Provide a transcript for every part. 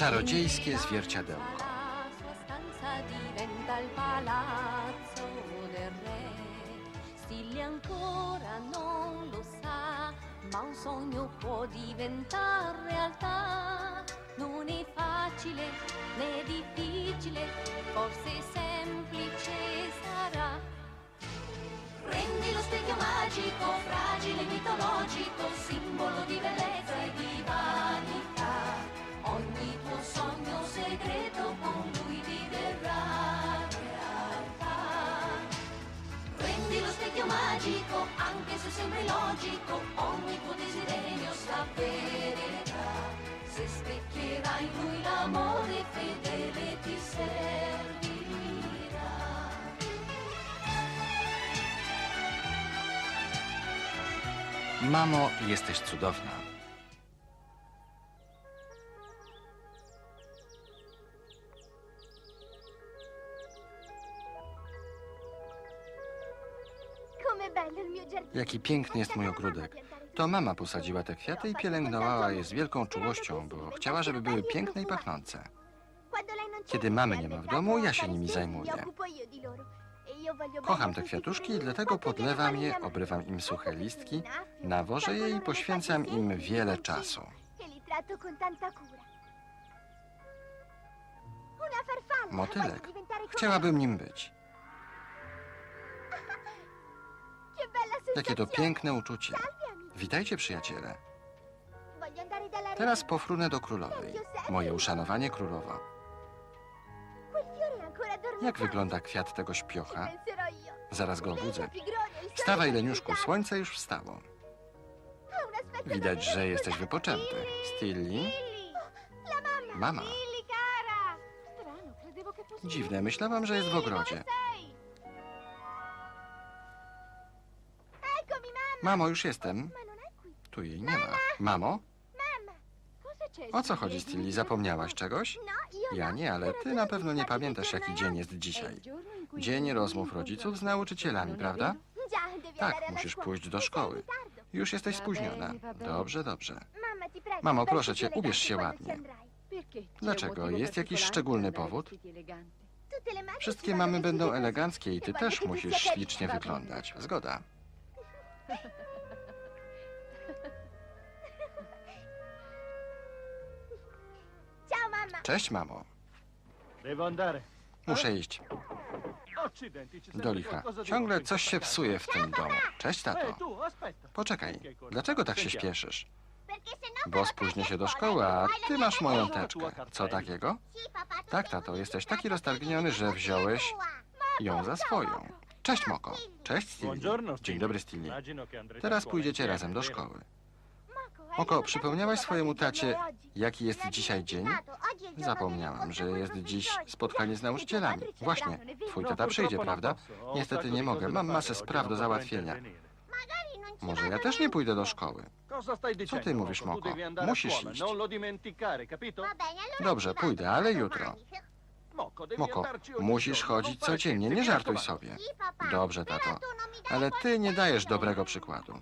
Czarodziejskie zwierciadełko. Ma un sogno può diventare realtà. Non è facile né difficile, forse semplice sarà. Prendi lo specchio magico, fragile, mitologico, simbolo di bellezza magico, anche se sembra illogico, ogni tuo desiderio s'avvererà. Se in lui l'amore fedele ti servirà. Mamo, jesteś cudowna. Jaki piękny jest mój ogródek. To mama posadziła te kwiaty i pielęgnowała je z wielką czułością, bo chciała, żeby były piękne i pachnące. Kiedy mamy nie ma w domu, ja się nimi zajmuję. Kocham te kwiatuszki i dlatego podlewam je, obrywam im suche listki, nawożę je i poświęcam im wiele czasu. Motylek. Chciałabym nim być. Jakie to piękne uczucie. Witajcie, przyjaciele. Teraz pofrunę do królowej. Moje uszanowanie królowa. Jak wygląda kwiat tego śpiocha? Zaraz go obudzę. Wstawaj, Leniuszku, słońce już wstało. Widać, że jesteś wypoczęty. Stilli? Mama. Dziwne, myślałam, że jest w ogrodzie. Mamo, już jestem. Tu jej nie ma. Mamo? O co chodzi, Stilli? Zapomniałaś czegoś? Ja nie, ale ty na pewno nie pamiętasz, jaki dzień jest dzisiaj. Dzień rozmów rodziców z nauczycielami, prawda? Tak, musisz pójść do szkoły. Już jesteś spóźniona. Dobrze, dobrze. Mamo, proszę cię, ubierz się ładnie. Dlaczego? Jest jakiś szczególny powód? Wszystkie mamy będą eleganckie i ty też musisz ślicznie wyglądać. Zgoda. Cześć, mamo. Devo andare. Muszę iść. Accidenti, ci Do serve licha. qualcosa di Ciągle coś się psuje w tym domu. Cześć, Eh, tato. tu, aspetta. Poczekaj. Dlaczego tak się śpieszysz? Bo Bo spóźnię się do szkoły, a ty masz moją teczkę. Co takiego? Tak, tato, jesteś taki roztargniony, że wziąłeś ją za swoją. Cześć, Moko. Cześć. Buongiorno, Dzień dobry, che andrete Teraz pójdziecie razem do szkoły. Moko, przypomniałaś swojemu tacie, jaki jest dzisiaj dzień? Zapomniałam, że jest dziś spotkanie z nauczycielami. Właśnie, twój tata przyjdzie, prawda? Niestety nie mogę, mam masę spraw do załatwienia. Może ja też nie pójdę do szkoły. Dicendo? ty mówisz, Moko? Musisz iść. Dobrze, pójdę, ale jutro. Moko, musisz chodzić codziennie, nie żartuj sobie. Dobrze, tato. Ale ty nie dajesz dobrego przykładu.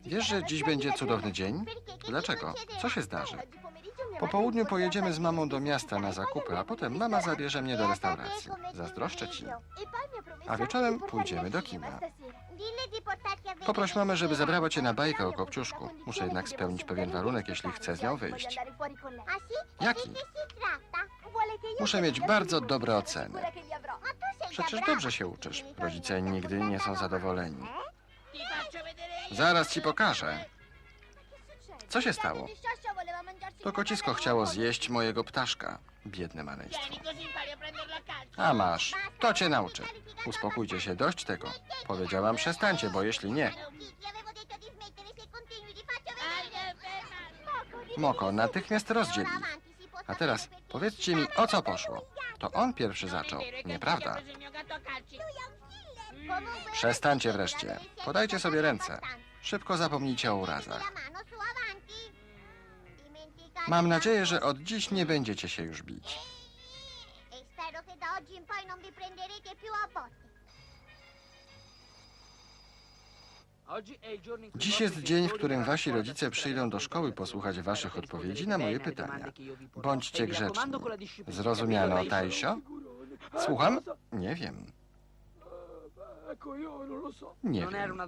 Wiesz, że dziś będzie cudowny dzień? Dlaczego? Co się zdarzy? Po południu pojedziemy z mamą do miasta na zakupy, a potem mama zabierze mnie do restauracji. Zazdroszczę ci. A wieczorem pójdziemy do kina. Poproś mamę, żeby zabrała cię na bajkę o Kopciuszku. Muszę jednak spełnić pewien warunek, jeśli chcę z nią wyjść. Jaki? Muszę mieć bardzo dobre oceny. Przecież dobrze się uczysz. Rodzice nigdy nie są zadowoleni. Zaraz ci pokażę. Co się stało? To kocisko chciało zjeść mojego ptaszka. Biedne maleństwo. A masz, to cię nauczy. Uspokójcie się, dość tego. Powiedziałam, przestańcie, bo jeśli nie... Moko, natychmiast rozdziel ich. A teraz powiedzcie mi, o co poszło. To on pierwszy zaczął, nieprawda? Przestańcie wreszcie. Podajcie sobie ręce. Szybko zapomnijcie o urazach. Mam nadzieję, że od dziś nie będziecie się już bić. Dziś jest dzień, w którym wasi rodzice przyjdą do szkoły posłuchać waszych odpowiedzi na moje pytania. Bądźcie grzeczni. Zrozumiano, Tajsio? Słucham? Nie wiem. Nie wiem.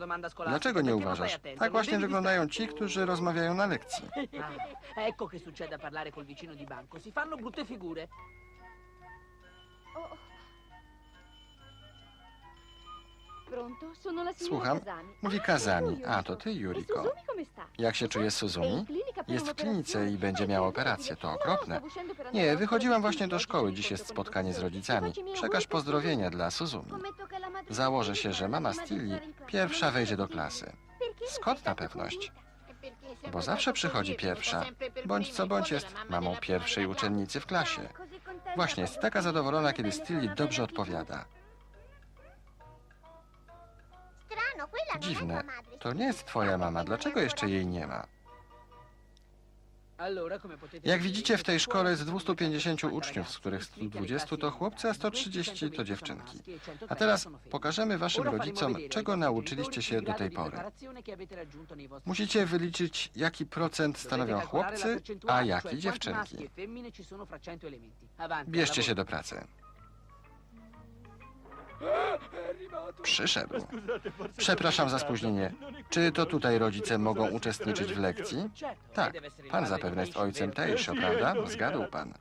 Dlaczego nie uważasz? Tak właśnie wyglądają ci, którzy rozmawiają na lekcji. Ecco che succede a parlare col vicino di banco. Si fanno brutte figure. Pronto? Sono la signora Słucham. Mówi Ah, Kazami. Yuriko. A, to ty, E come sta? Jak się czuje Suzumi? Jest w klinice i będzie Ah, miała operację. To No, okropne. Nie, wychodziłam właśnie do szkoły. Dziś jest spotkanie z rodzicami. Przekaż pozdrowienia dla Suzumi. Założę się, że mama Stilli pierwsza wejdzie do klasy. Skąd ta pewność? Bo zawsze przychodzi pierwsza. Bądź co bądź jest mamą pierwszej uczennicy w klasie. Właśnie, jest taka zadowolona, kiedy Stilli dobrze odpowiada. Dziwne. To nie jest twoja mama. Dlaczego jeszcze jej nie ma? Jak widzicie, w tej szkole jest scuola 250 manca uczniów, z których Tutti i 120 to chłopcy, a sono 130 to 120 dziewczynki. maschi 130 A teraz pokażemy waszym rodzicom, czego nauczyliście się do tej pory. Musicie wyliczyć, jaki procent stanowią chłopcy, a jaki dziewczynki. e femmine ci sono fra 100 elementi. Avanti, al Bierzcie się do pracy. Przyszedł. Przepraszam za spóźnienie. Czy to tutaj rodzice mogą uczestniczyć w lekcji? Tak, pan zapewne jest ojcem? Tejsio, prawda? Zgadł pan.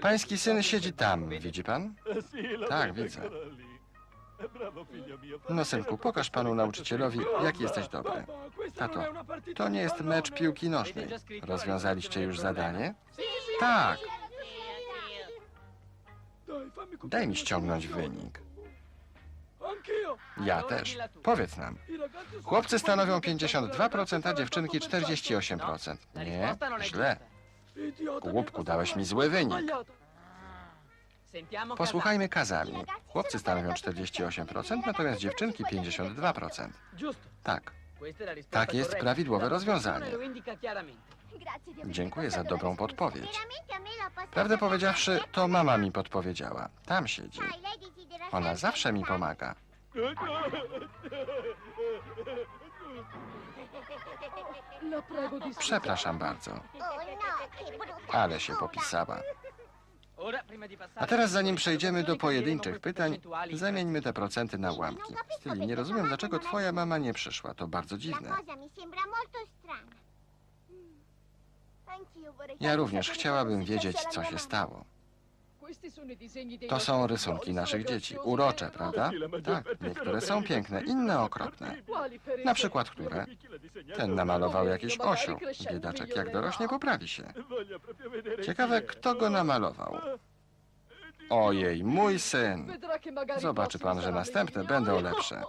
Pański syn siedzi tam, widzi pan? Tak, widzę. No synku, pokaż panu nauczycielowi, jaki jesteś dobry. Tato, to nie jest mecz piłki nożnej. Rozwiązaliście już zadanie? Tak. Daj mi ściągnąć wynik. Ja też. Powiedz nam. Chłopcy stanowią 52%, a dziewczynki 48%. Nie, źle. Głupku, dałeś mi zły wynik. Posłuchajmy kazami. Chłopcy stanowią 48%, natomiast dziewczynki 52%. Giusto. Tak. Tak jest prawidłowe rozwiązanie. Dziękuję za dobrą podpowiedź. Prawdę powiedziawszy, to mama mi podpowiedziała. Tam siedzi. Ona zawsze mi pomaga. Przepraszam bardzo, ale się popisała. A teraz, zanim przejdziemy do pojedynczych pytań, zamieńmy te procenty na ułamki. Styli, nie rozumiem, dlaczego twoja mama nie przyszła. To bardzo dziwne. Ja również chciałabym wiedzieć, co się stało. To są rysunki naszych dzieci. Urocze, prawda? Tak, niektóre są piękne, inne okropne. Na przykład które? Ten namalował jakiś osioł. Biedaczek jak dorośnie poprawi się. Ciekawe, kto go namalował. Ojej, mój syn. Zobaczy pan, że następne będą lepsze.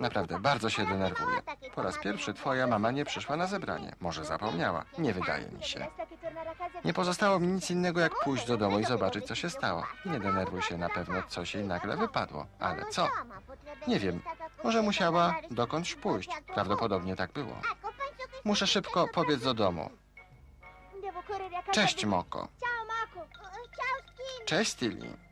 Naprawdę, bardzo się denerwuję. Po raz pierwszy twoja mama nie przyszła na zebranie. Może zapomniała. Nie wydaje mi się. Nie pozostało mi nic innego, jak pójść do domu i zobaczyć, co się stało. Nie denerwuj się, na pewno coś jej nagle wypadło. Ale co? Nie wiem. Może musiała dokądś pójść. Prawdopodobnie tak było. Muszę szybko pobiec do domu. Cześć, Moko. Cześć, Stilli.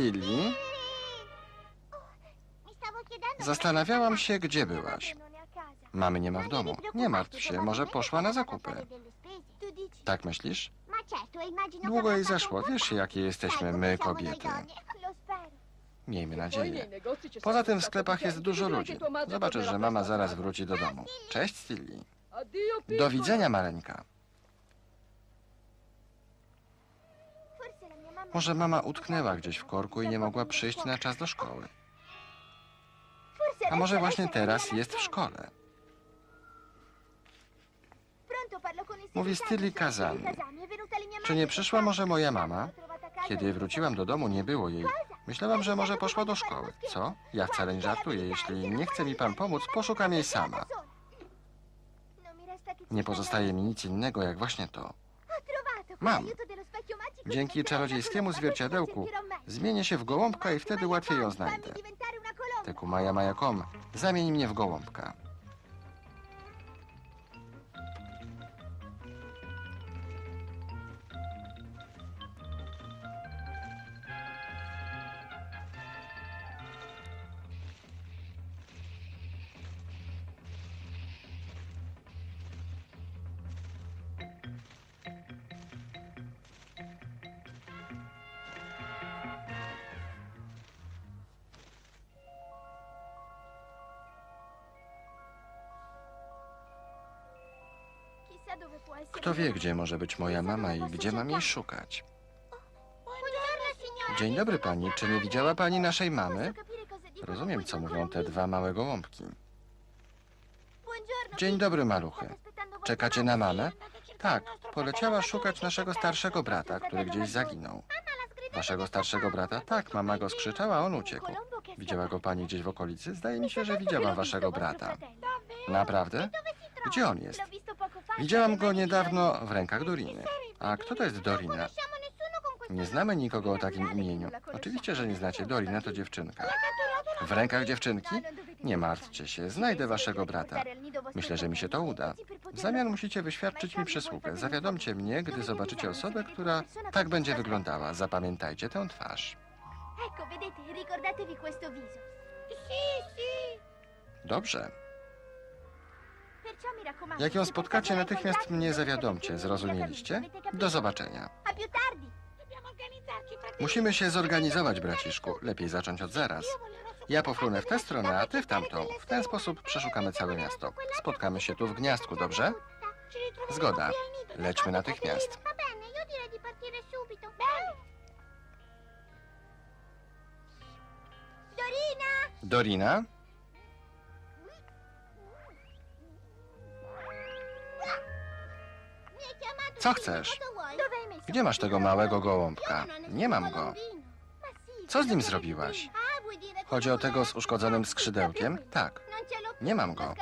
Stilli? Zastanawiałam się, gdzie byłaś. Mamy nie ma w domu. Nie martw się, może poszła na zakupy. Tak myślisz? Długo jej zeszło. Wiesz, jakie jesteśmy my, kobiety. Miejmy nadzieję. Poza tym w sklepach jest dużo ludzi. Zobaczysz, że mama zaraz wróci do domu. Cześć, Stilli. Do widzenia, maleńka. Może mama utknęła gdzieś w korku i nie mogła przyjść na czas do szkoły. A może właśnie teraz jest w szkole. Mówi Stilli Kazami. Czy nie przyszła może moja mama? Kiedy wróciłam do domu, nie było jej. Myślałam, że może poszła do szkoły. Co? Ja wcale nie żartuję. Jeśli nie chce mi pan pomóc, poszukam jej sama. Nie pozostaje mi nic innego, jak właśnie to. Mam. Dzięki czarodziejskiemu zwierciadełku zmienię się w gołąbka i wtedy łatwiej ją znajdę. Teku maja maja kom, zamień mnie w gołąbka. Kto wie, gdzie może być moja mama i gdzie mam jej szukać? Dzień dobry pani, czy nie widziała pani naszej mamy? Rozumiem, co mówią te dwa małe gołąbki. Dzień dobry, maluchy. Czekacie na mamę? Tak, poleciała szukać naszego starszego brata, który gdzieś zaginął. Waszego starszego brata? Tak, mama go skrzyczała, on uciekł. Widziała go pani gdzieś w okolicy? Zdaje mi się, że widziałam waszego brata. Naprawdę? Gdzie on jest? Widziałam go niedawno w rękach Doriny. A kto to jest Dorina? Nie znamy nikogo o takim imieniu. Oczywiście, że nie znacie. Dorina to dziewczynka. W rękach dziewczynki? Nie martwcie się, znajdę waszego brata. Myślę, że mi się to uda. W zamian musicie wyświadczyć mi przysługę. Zawiadomcie mnie, gdy zobaczycie osobę, która tak będzie wyglądała. Zapamiętajcie tę twarz. Ecco, vedete, ricordatevi questo viso. Dobrze. Jak ją spotkacie, natychmiast mnie zawiadomcie. Zrozumieliście? Do zobaczenia. Musimy się zorganizować, braciszku. Lepiej zacząć od zaraz. Ja pofrunę w tę stronę, a ty w tamtą. W ten sposób przeszukamy całe miasto. Spotkamy się tu w gniazdku, dobrze? Zgoda. Lećmy natychmiast. Dorina! Co chcesz? Gdzie masz tego małego gołąbka? Nie mam go. Co z nim zrobiłaś? Chodzi o tego z uszkodzonym skrzydełkiem? Tak. Nie mam go.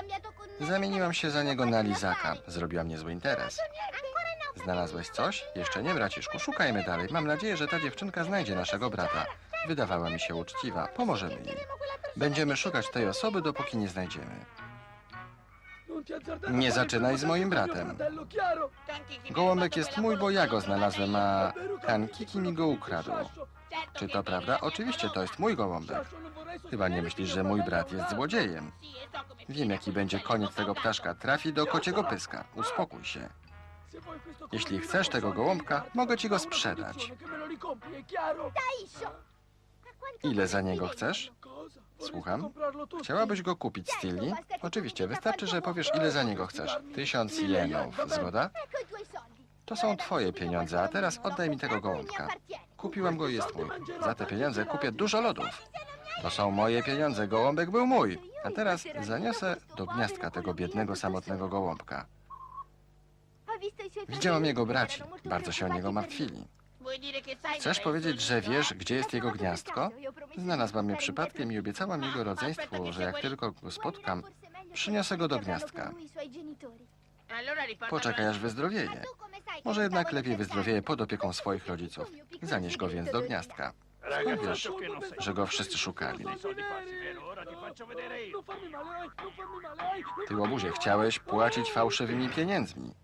Zamieniłam się za niego na lizaka. Zrobiłam niezły interes. Znalazłeś coś? Jeszcze nie, braciszku. Szukajmy dalej. Mam nadzieję, że ta dziewczynka znajdzie naszego brata. Wydawała mi się uczciwa. Pomożemy jej. Będziemy szukać tej osoby, dopóki nie znajdziemy. Nie zaczynaj z moim bratem. Gołąbek jest mój, bo ja go znalazłem, a Kankiki mi go ukradł. Czy to prawda? Oczywiście to jest mój gołąbek. Chyba nie myślisz, że mój brat jest złodziejem. Wiem, jaki będzie koniec tego ptaszka. Trafi do kociego pyska. Uspokój się. Jeśli chcesz tego gołąbka, mogę ci go sprzedać. Ile za niego chcesz? Słucham? Chciałabyś go kupić, Stilli? Oczywiście, wystarczy, że powiesz, ile za niego chcesz. Tysiąc jenów, zgoda? To są twoje pieniądze, a teraz oddaj mi tego gołąbka. Kupiłam go i jest mój. Za te pieniądze kupię dużo lodów. To są moje pieniądze, gołąbek był mój. A teraz zaniosę do gniazdka tego biednego, samotnego gołąbka. Widziałam jego braci. Molto Bardzo się o niego martwili. Chcesz powiedzieć, że wiesz, gdzie jest jego gniazdko? Znalazła mnie przypadkiem i obiecałam jego rodzeństwu, że jak tylko go spotkam, przyniosę go do gniazdka. Poczekaj, aż wyzdrowieje. Może jednak lepiej wyzdrowieje pod opieką swoich rodziców. Zanieś go więc do gniazdka. Skąd wiesz, że go wszyscy szukali? Ty, łobuzie, chciałeś płacić fałszywymi pieniędzmi.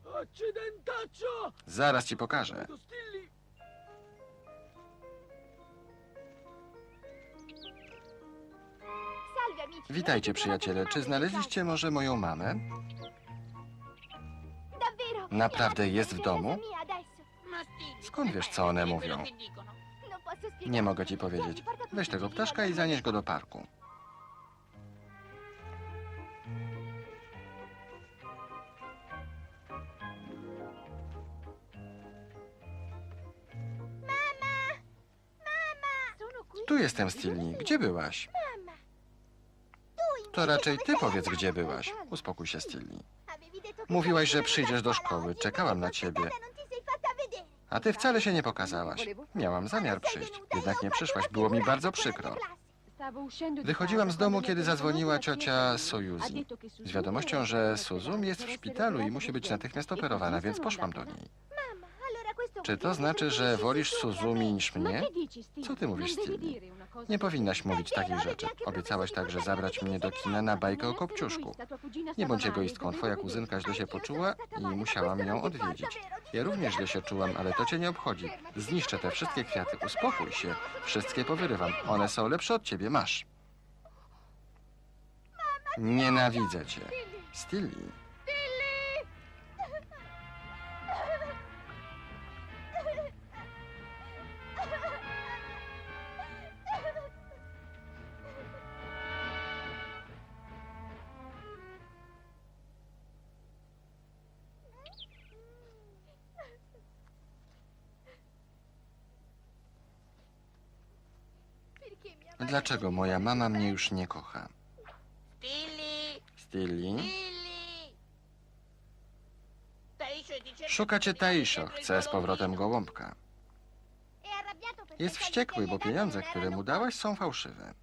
Zaraz ci pokażę. Witajcie, przyjaciele. Czy znaleźliście może moją mamę? Naprawdę jest w domu? Skąd wiesz, co one mówią? Nie mogę ci powiedzieć. Weź tego ptaszka i zanieś go do parku. Tu jestem, Stilni. Gdzie byłaś? To raczej ty powiedz, gdzie byłaś. Uspokój się, Stilni. Mówiłaś, że przyjdziesz do szkoły. Czekałam na ciebie. A ty wcale się nie pokazałaś. Miałam zamiar przyjść, jednak nie przyszłaś. Było mi bardzo przykro. Wychodziłam z domu, kiedy zadzwoniła ciocia Sojuzi. Z wiadomością, że Suzum jest w szpitalu i musi być natychmiast operowana, więc poszłam do niej. Czy to znaczy, że wolisz Suzumi niż mnie? Co ty mówisz, Stevie? Nie powinnaś mówić takich rzeczy. Obiecałaś także zabrać mnie do kina na bajkę o Kopciuszku. Nie bądź egoistką. Twoja kuzynka źle się poczuła i musiałam ją odwiedzić. Ja również źle się czułam, ale to cię nie obchodzi. Zniszczę te wszystkie kwiaty. Uspokój się. Wszystkie powyrywam. One są lepsze od ciebie. Masz. Nienawidzę cię. Stilly. Dlaczego moja mama mnie już nie kocha? Tilly! Stilly? Dice... Szukacie Taisho. Chce z powrotem gołąbka. Jest wściekły, bo pieniądze, które mu dałaś, są fałszywe.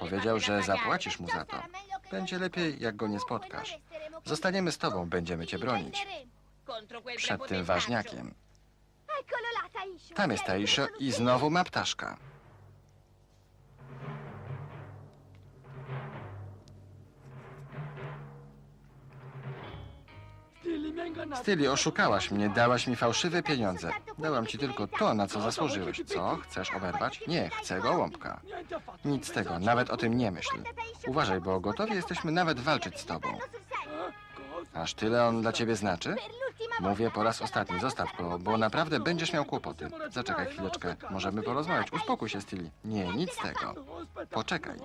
Powiedział, że zapłacisz mu za to. Będzie lepiej, jak go nie spotkasz. Zostaniemy z tobą, będziemy cię bronić. Przed tym ważniakiem. Tam jest Taisho i znowu ma ptaszka. Stilly, oszukałaś mnie, dałaś mi fałszywe pieniądze. Dałam ci tylko to, na co zasłużyłeś. Co? Chcesz oberwać? Nie, chcę gołąbka. Nic z tego, nawet o tym nie myśl. Uważaj, bo gotowi jesteśmy nawet walczyć z tobą. Aż tyle on dla ciebie znaczy? Mówię po raz ostatni, zostaw go, bo naprawdę będziesz miał kłopoty. Zaczekaj chwileczkę, możemy porozmawiać. Uspokój się, Stilly. Nie, nic z tego. Poczekaj.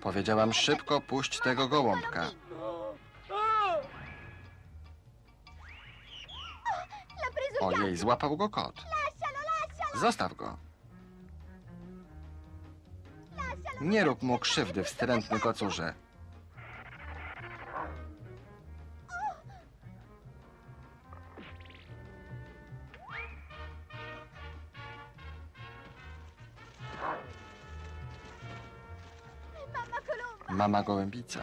Powiedziałam szybko, puść tego gołąbka. Ojej, złapał go kot. Zostaw go. Nie rób mu krzywdy, wstrętny kocurze. Mama gołębica.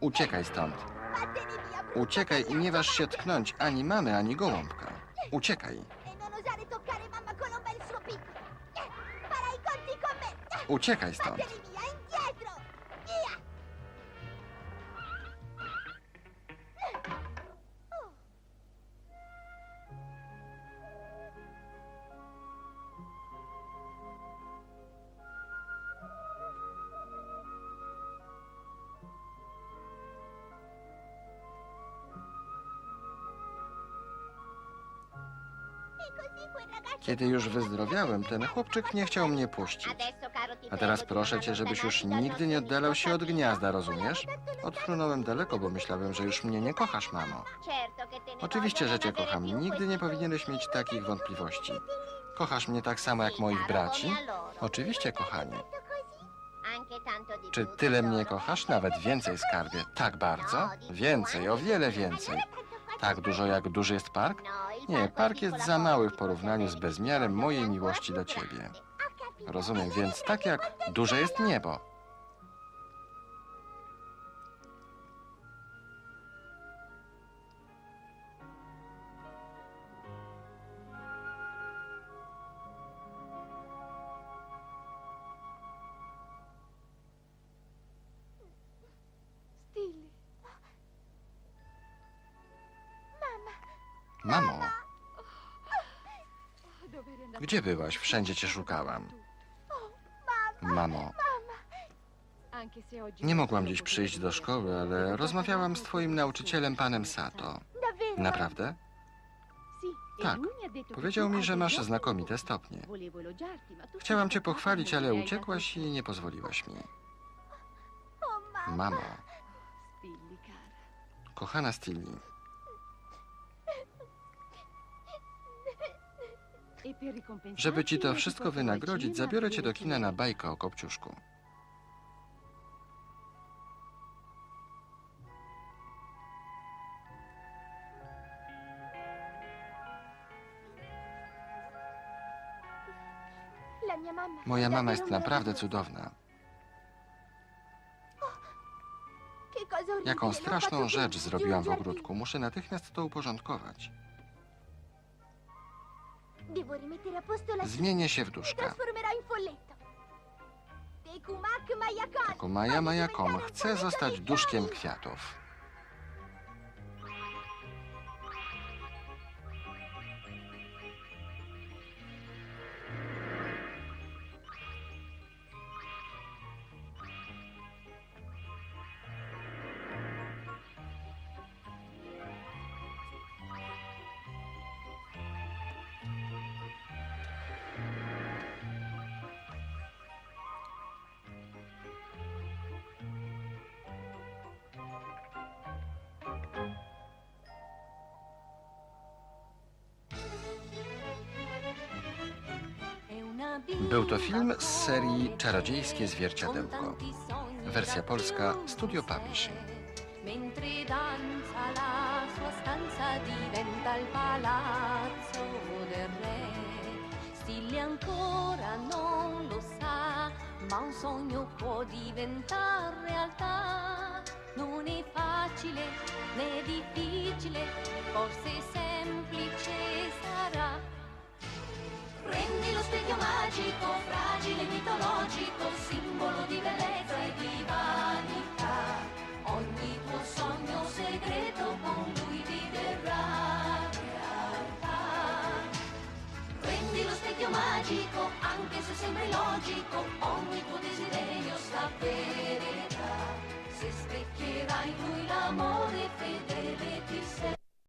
Uciekaj stąd. Uciekaj i nie waż się tknąć ani mamy, ani gołąbka. Uciekaj. Uciekaj stąd. Kiedy już wyzdrowiałem, ten chłopczyk nie chciał mnie puścić. A teraz proszę cię, żebyś już nigdy nie oddalał się od gniazda, rozumiesz? Odfrunąłem daleko, bo myślałem, że już mnie nie kochasz, mamo. Oczywiście, że cię kocham. Nigdy nie powinieneś mieć takich wątpliwości. Kochasz mnie tak samo jak moich braci? Oczywiście, kochanie. Czy tyle mnie kochasz? Nawet więcej, skarbie. Tak bardzo? Więcej, o wiele więcej. Tak dużo, jak duży jest park? Nie, park jest za mały w porównaniu z bezmiarem mojej miłości do ciebie. Rozumiem więc, tak jak duże jest niebo. Mamo, gdzie byłaś? Wszędzie cię szukałam. Mamo, nie mogłam dziś przyjść do szkoły, ale rozmawiałam z twoim nauczycielem, panem Sato. Naprawdę? Tak. Powiedział mi, że masz znakomite stopnie. Chciałam cię pochwalić, ale uciekłaś i nie pozwoliłaś mi. Mamo, kochana Stilli, żeby ci to wszystko wynagrodzić, zabiorę cię do kina na bajkę o Kopciuszku. Moja mama jest naprawdę cudowna. Jaką straszną rzecz zrobiłam w ogródku. Muszę natychmiast to uporządkować. Zmienię się w duszka. Kumaja Majakom chce zostać duszkiem kwiatów. Był to film z serii Czarodziejskie Zwierciadełko. Wersja polska Studio Publishing. Mentre danza la sua stanza diventa il palazzo del re. Stille ancora non lo sa, ma un sogno può diventare realtà. Non è facile né difficile, forse semplice sarà. Prendi lo specchio magico, fragile, mitologico, simbolo di bellezza e di vanità. Ogni tuo sogno segreto con lui diverrà realtà. Prendi lo specchio magico, anche se sembra illogico, ogni tuo desiderio sta verità. Se specchierai in lui l'amore